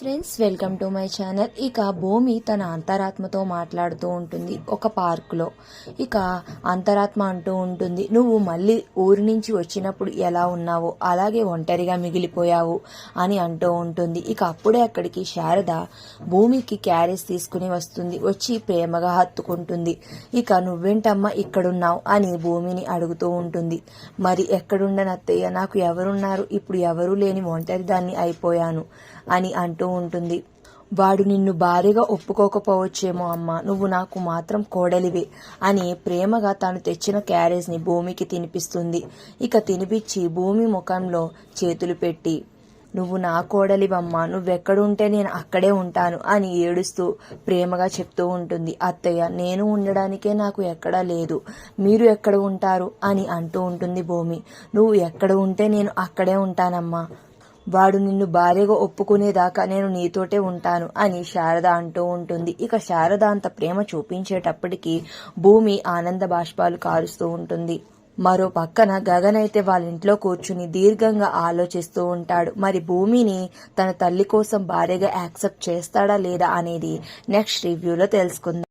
Friends welcome to my channel ఇక భూమి తన అంతరాత్మతో మాట్లాడుతూ ఉంటుంది ఒక పార్కులో. ఇక అంతరాత్మ అంటూ ఉంటుంది నువ్వు మళ్ళీ ఊరి నుంచి వచ్చినప్పుడు ఎలా ఉన్నావో? అలాగే ఒంటరిగా మిగిలిపోయావు? అని అంటూ ఉంటుంది. ఇక అప్పుడే అక్కడికి శారద భూమికి క్యారేజ్ తీసుకుని వస్తుంది. వచ్చి ప్రేమగా హత్తుకుంటుంది. ఇక నువ్వేంటమ్మా ఇక్కడున్నావు? అని భూమిని అడుగుతూ ఉంటుంది. మరి ఎక్కడుండనత్తయ్య? నాకు ఎవరున్నారు? ఇప్పుడు ఎవరూ లేని ఒంటరి దాన్ని అయిపోయాను అని అంటూ ఉంటుంది. వాడు నిన్ను భారీగా ఒప్పుకోకపోవచ్చేమో అమ్మా నువ్వు నాకు మాత్రం కోడలివే అని ప్రేమగా తాను తెచ్చిన క్యారేజ్ని భూమికి తినిపిస్తుంది. ఇక తినిపించి భూమి ముఖంలో చేతులు పెట్టి నువ్వు నా కోడలివమ్మా నువ్వెక్కడుంటే నేను అక్కడే ఉంటాను అని ఏడుస్తూ ప్రేమగా చెప్తూ ఉంటుంది. అత్తయ్య నేను ఉండడానికే నాకు ఎక్కడా లేదు. మీరు ఎక్కడ ఉంటారు? అని అంటూ ఉంటుంది భూమి. నువ్వు ఎక్కడ ఉంటే నేను అక్కడే ఉంటానమ్మా. వాడు నిన్ను భార్యగా ఒప్పుకునేదాకా నేను నీతోటే ఉంటాను అని శారద అంటూ ఉంటుంది. ఇక శారద అంత ప్రేమ చూపించేటప్పటికీ భూమి ఆనంద బాష్పాలు కారుస్తూ ఉంటుంది. మరో పక్కన గగన్ అయితే వాళ్ళ ఇంట్లో కూర్చుని దీర్ఘంగా ఆలోచిస్తూ ఉంటాడు. మరి భూమిని తన తల్లి కోసం భార్యగా యాక్సెప్ట్ చేస్తాడా లేదా అనేది నెక్స్ట్ రివ్యూలో తెలుసుకుందాం.